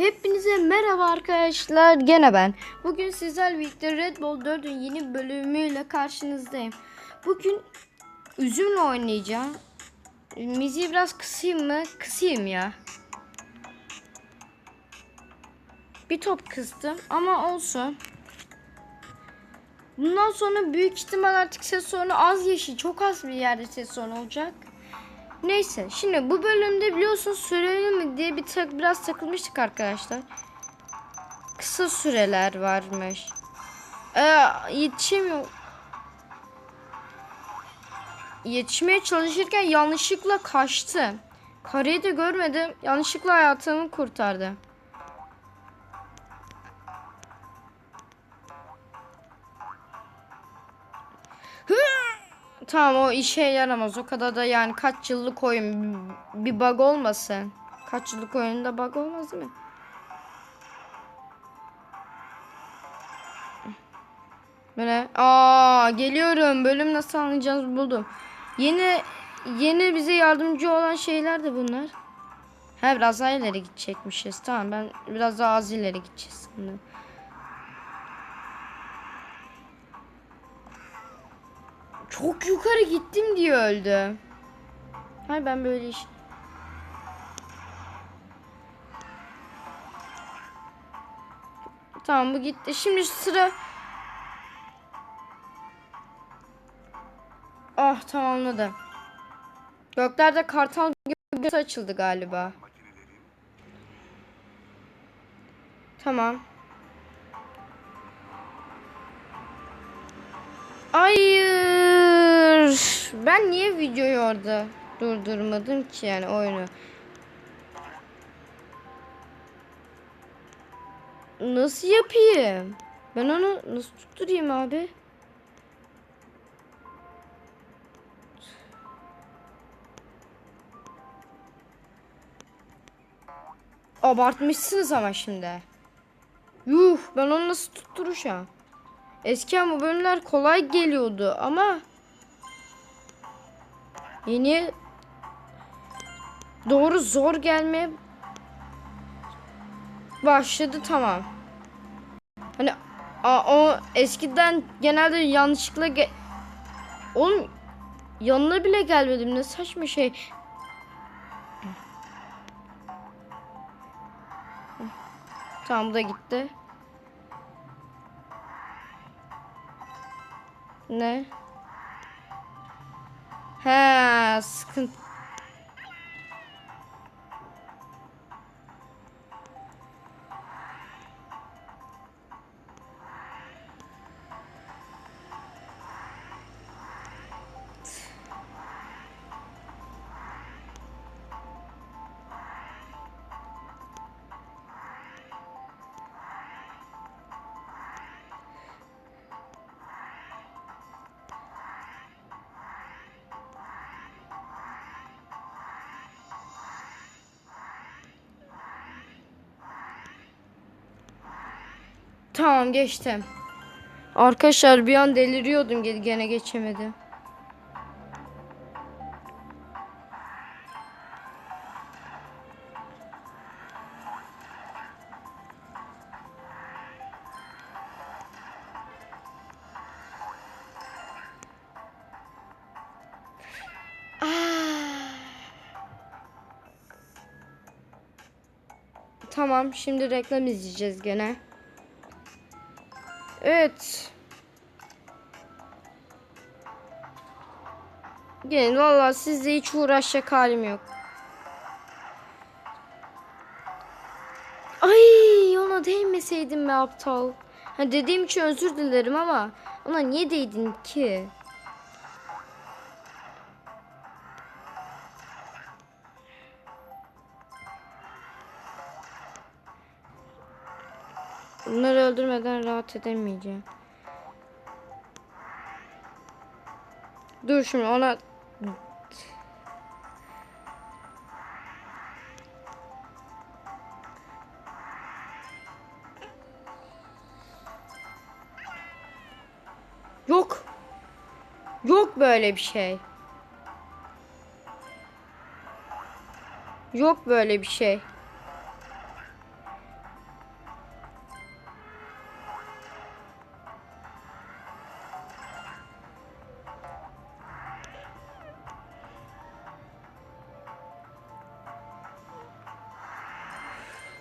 Hepinize merhaba arkadaşlar. Gene ben. Bugün sizlerle birlikte Red Bull 4'ün yeni bölümüyle karşınızdayım. Bugün üzümle oynayacağım. Müziği biraz kısayım mı? Kısayım ya. Bir top kıstım ama olsun. Bundan sonra büyük ihtimal artık ses sorunu az yeşil. Çok az bir yerde ses sorunu olacak. Neyse şimdi bu bölümde biliyorsunuz süreli mi diye bir tak biraz takılmıştık arkadaşlar. Kısa süreler varmış. Ee, yetişemiyor. Yetişmeye çalışırken yanlışlıkla kaçtım. Kareyi de görmedim. Yanlışlıkla hayatımı kurtardı. Tamam o işe yaramaz. O kadar da yani kaç yıllık oyun bir bug olmasın. Kaç yıllık oyunda bug olmaz değil mi? Böyle aa geliyorum. Bölüm nasıl anlayacağız buldum. Yeni yeni bize yardımcı olan şeyler de bunlar. Ha biraz daha ileri gidecekmişiz. Tamam ben biraz daha az ileri gideceğiz sanırım. Çok yukarı gittim diye öldü. Hayır ben böyle iş... Tamam bu gitti. Şimdi sıra... Ah tamamladım. Göklerde kartal gibi açıldı galiba. Tamam. Hayır. Ben niye videoyu orada durdurmadım ki yani oyunu? Nasıl yapayım? Ben onu nasıl tutturayım abi? Abartmışsınız ama şimdi. Yuh ben onu nasıl tutturacağım? Eskiden bu bölümler kolay geliyordu ama yeni doğru zor gelmeye başladı tamam. Hani a, o eskiden genelde yanlışlıkla ge Oğlum yanına bile gelmedim ne saçma şey. Tamam da gitti. Ne? He sıkıntı. Tamam geçtim. Arkadaşlar bir an deliriyordum ge- gene geçemedim. Ah. Tamam şimdi reklam izleyeceğiz gene. Evet. Gelin vallahi sizle hiç uğraşacak halim yok. Ay ona değmeseydim be aptal. Ha dediğim için özür dilerim ama ona niye değdin ki? Bunları öldürmeden rahat edemeyeceğim. Dur şimdi ona Yok. Yok böyle bir şey. Yok böyle bir şey.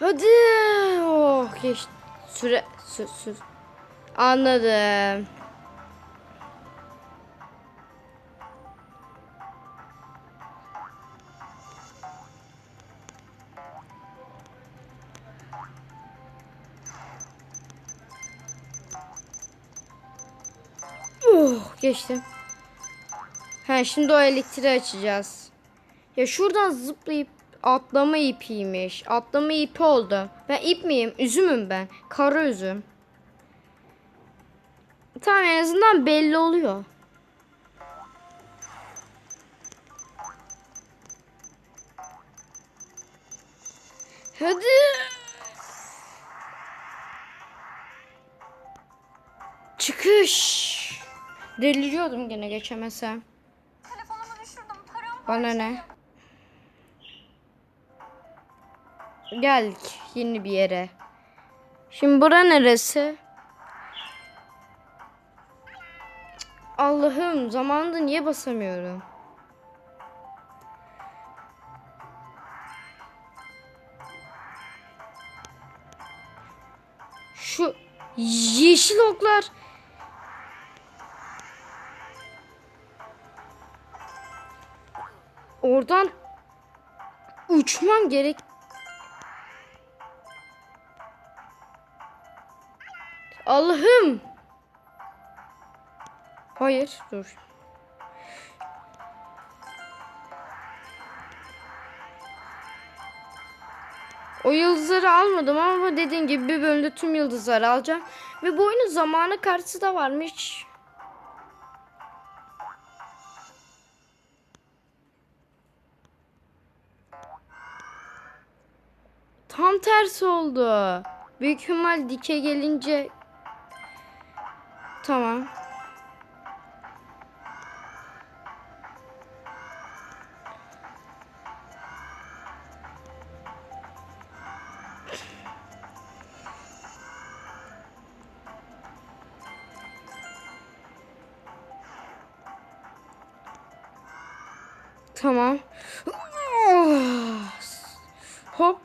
Hadi. Oh geç. Süre sü, sü. Anladım. Oh geçtim. Ha şimdi o elektriği açacağız. Ya şuradan zıplayıp atlama ipiymiş. Atlama ipi oldu. Ben ip miyim? Üzümüm ben. Kara üzüm. Tamam en azından belli oluyor. Hadi. Çıkış. Deliriyordum gene geçemesem. Telefonumu düşürdüm. Param Bana ne? Geldik yeni bir yere. Şimdi bura neresi? Allah'ım zamanında niye basamıyorum? Şu yeşil oklar oradan uçmam gerek. Allah'ım. Hayır, dur. O yıldızları almadım ama dediğim gibi bir bölümde tüm yıldızları alacağım. Ve bu oyunun zamanı kartısı da varmış. Tam tersi oldu. Büyük ihtimal dike gelince Tamam. Tamam. Hop.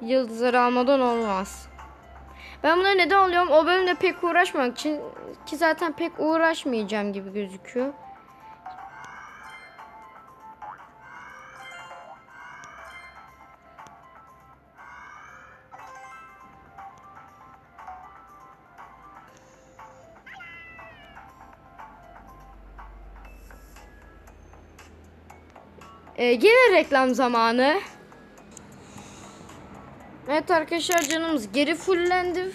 Yıldızları almadan olmaz. Ben buna neden alıyorum? O bölümde pek uğraşmak için ki zaten pek uğraşmayacağım gibi gözüküyor. Ee, gene reklam zamanı. Evet arkadaşlar canımız geri fullendi.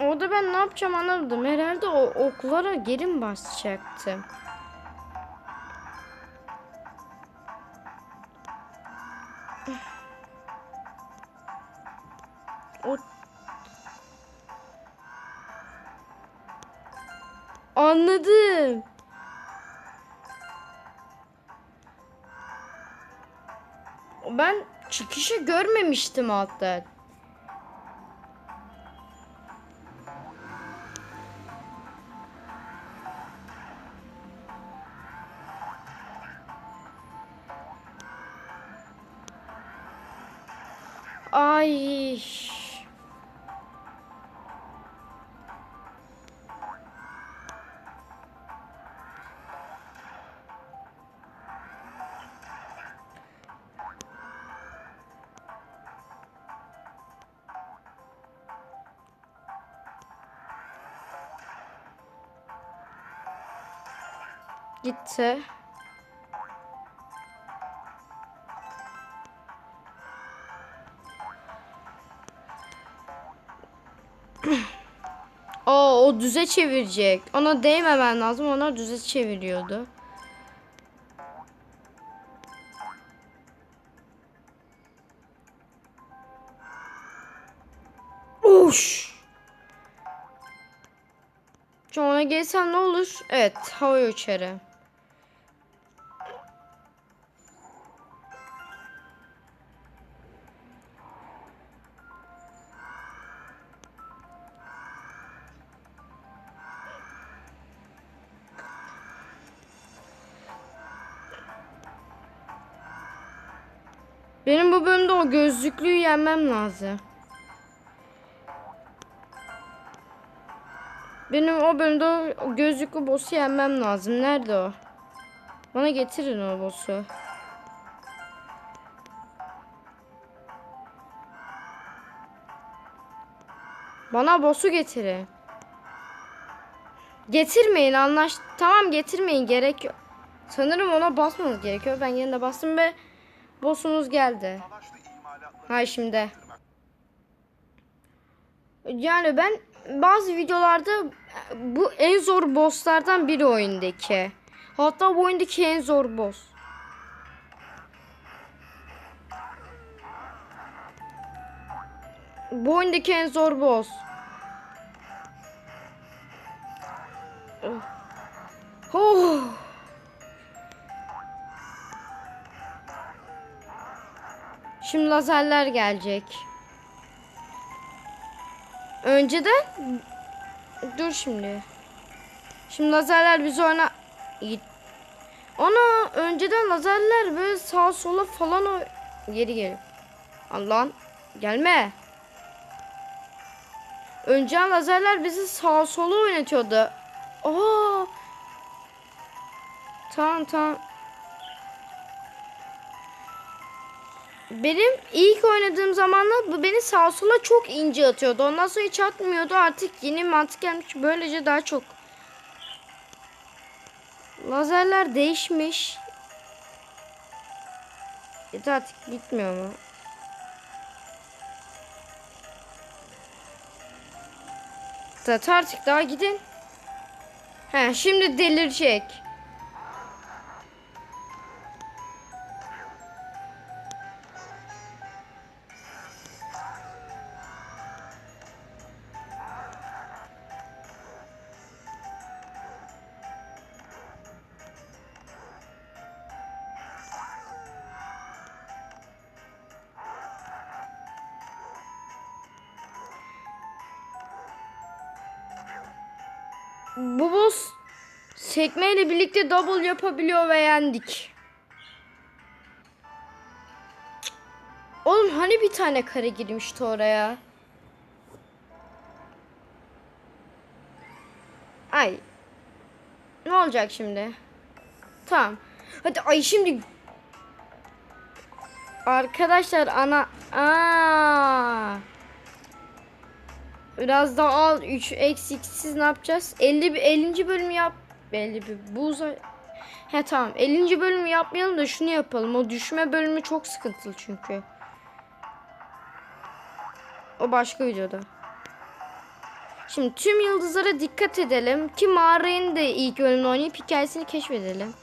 Orada ben ne yapacağım anlamadım. Herhalde o oklara geri mi basacaktım? O... Anladım. Ben çıkışı görmemiştim hatta. Ay. Gitti. Oo, o düze çevirecek. Ona değmemen lazım. Ona düze çeviriyordu. Uş. Şimdi ona gelsem ne olur? Evet, havaya uçarım. Benim bu bölümde o gözlüklüyü yenmem lazım. Benim o bölümde o gözlüklü boss'u yenmem lazım. Nerede o? Bana getirin o boss'u. Bana boss'u getirin. Getirmeyin anlaş. Tamam getirmeyin gerek yok. Sanırım ona basmanız gerekiyor. Ben yine de bastım ve boss'umuz geldi. Ha şimdi. Yani ben bazı videolarda bu en zor bosslardan biri oyundaki. Hatta bu oyundaki en zor boss. Bu oyundaki en zor boss. Oh. Şimdi lazerler gelecek. Önceden dur şimdi. Şimdi lazerler bizi oyna. Ona önceden lazerler böyle sağa sola falan o geri geri. Allah'ın gelme. Önceden lazerler bizi sağa sola oynatıyordu. Aa. Tamam tamam. Benim ilk oynadığım zamanlar bu beni sağa sola çok ince atıyordu. Ondan sonra hiç atmıyordu. Artık yeni mantık gelmiş. Böylece daha çok. Lazerler değişmiş. Yeter artık gitmiyor mu? Tat artık daha gidin. He şimdi delirecek. Bu sekmeyle birlikte double yapabiliyor ve yendik. Oğlum hani bir tane kare girmişti oraya? Ay. Ne olacak şimdi? Tamam. Hadi ay şimdi Arkadaşlar ana aa Biraz daha al 3 eksiksiz ne yapacağız? 50 bir 50. bölümü yap. 50 bir buza. He tamam. 50. bölümü yapmayalım da şunu yapalım. O düşme bölümü çok sıkıntılı çünkü. O başka videoda. Şimdi tüm yıldızlara dikkat edelim ki mağarayı da ilk bölümde oynayıp hikayesini keşfedelim.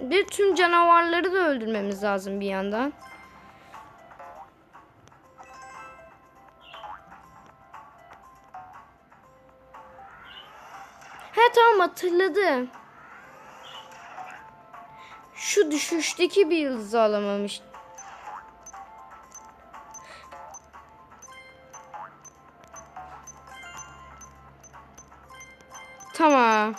Bir tüm canavarları da öldürmemiz lazım bir yandan. Hatırladım. Şu düşüşteki bir yıldızı alamamış. Tamam.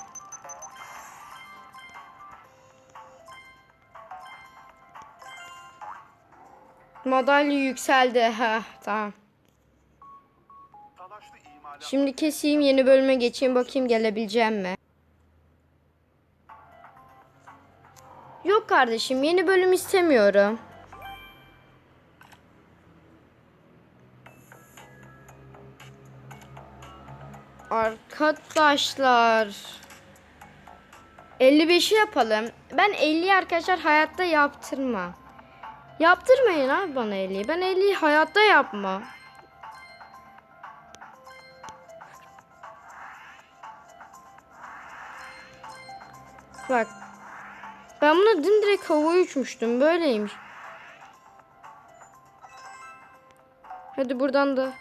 Madalya yükseldi. Ha tamam. Şimdi keseyim yeni bölüme geçeyim bakayım gelebileceğim mi? Kardeşim yeni bölüm istemiyorum. Arkadaşlar 55'i yapalım. Ben 50'yi arkadaşlar hayatta yaptırma. Yaptırmayın abi bana 50'yi. Ben 50'yi hayatta yapma. Bak. Ben buna dün direkt havaya uçmuştum. Böyleymiş. Hadi buradan da.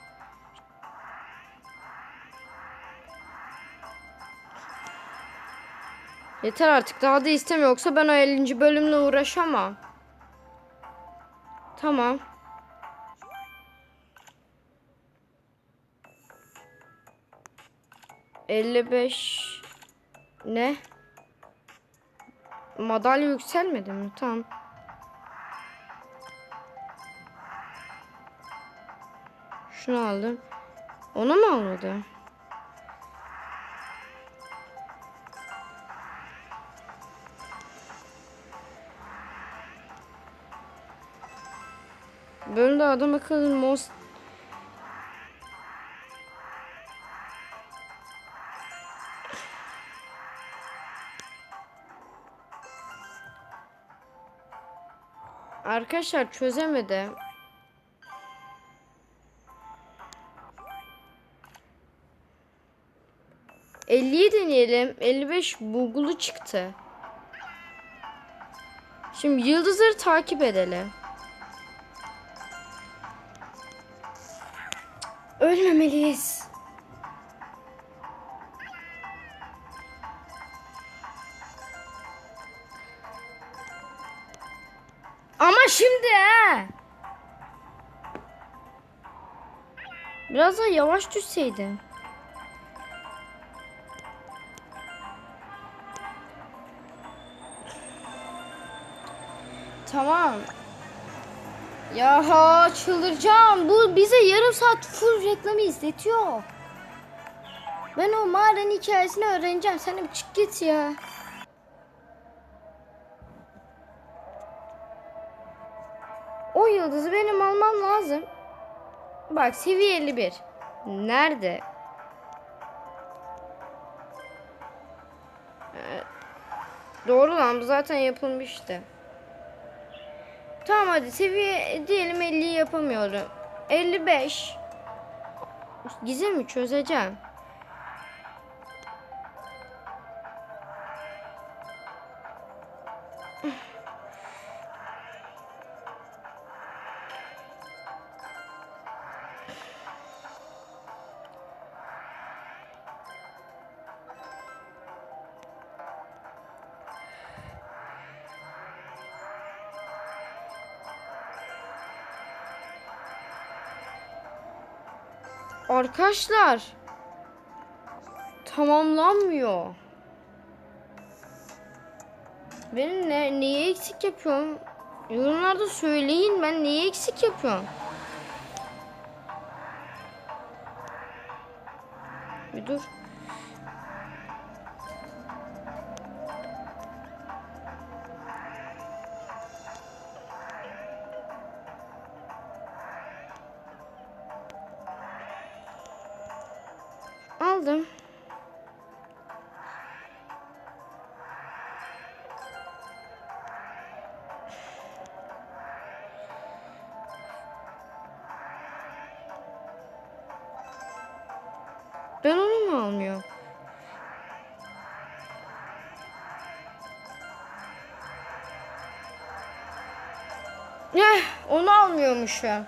Yeter artık daha da istemiyor. Yoksa ben o 50. bölümle uğraşamam. Tamam. Elli beş ne? madalya yükselmedi mi? Tamam. Şunu aldım. Onu mu almadı? Bölümde adam akıllı most Arkadaşlar çözemedim. ...50'yi deneyelim. 55 bulgulu çıktı. Şimdi yıldızları takip edelim. Ölmemeliyiz. Şimdi he. Biraz daha yavaş düşseydin. Tamam. Ya çıldıracağım. Bu bize yarım saat full reklamı izletiyor. Ben o mağaranın hikayesini öğreneceğim. Sen de çık git ya. Bak seviye 51. Nerede? Ee, doğru lan bu zaten yapılmıştı. Tamam hadi seviye diyelim 50'yi yapamıyorum. 55. Gizemi çözeceğim. Arkadaşlar. Tamamlanmıyor. Ben ne, neyi eksik yapıyorum? Yorumlarda söyleyin ben neyi eksik yapıyorum? Bir dur. Ben onu mu almıyorum? Eh, onu almıyormuşum.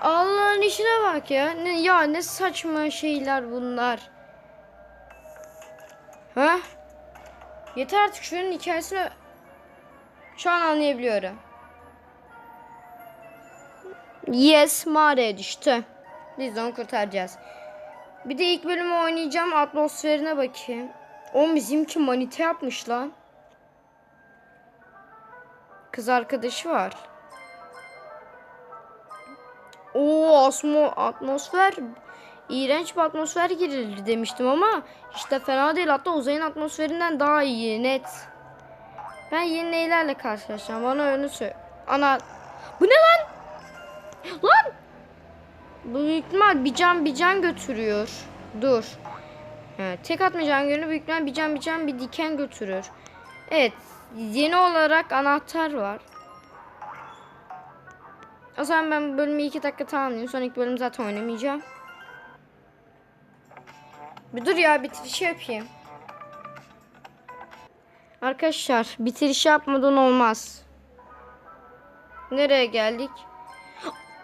Allah'ın işine bak ya. Ne, ya ne saçma şeyler bunlar. Ha? Yeter artık şunun hikayesini şu an anlayabiliyorum. Yes mağaraya düştü. Biz de onu kurtaracağız. Bir de ilk bölümü oynayacağım atmosferine bakayım. O bizimki manite yapmış lan. Kız arkadaşı var. O asmo atmosfer iğrenç bir atmosfer girilir demiştim ama işte fena değil hatta uzayın atmosferinden daha iyi net. Ben yeni neylerle karşılaşacağım bana önü söyle. Ana bu ne lan? Lan! Bu büyük ihtimal bir can bir can götürüyor. Dur. Evet, tek atmayacağım günü büyük ihtimal bir can bir can bir diken götürür. Evet yeni olarak anahtar var. O zaman ben bu bölümü iki dakika tamamlayayım. Sonraki bölüm zaten oynamayacağım. Bir dur ya bitiriş yapayım. Arkadaşlar bitiriş yapmadan olmaz. Nereye geldik?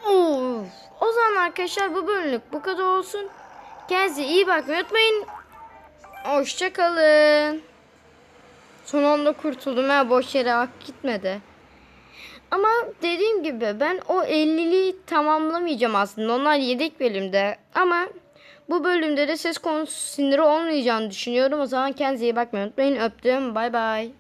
Of. O zaman arkadaşlar bu bölümlük bu kadar olsun. Kendinize iyi bakmayı unutmayın. Hoşçakalın. Son anda kurtuldum ha boş yere hak gitmedi. Ama dediğim gibi ben o 50'liği tamamlamayacağım aslında. Onlar yedek bölümde. Ama bu bölümde de ses konusu siniri olmayacağını düşünüyorum. O zaman kendinize iyi bakmayı unutmayın. Öptüm. Bay bay.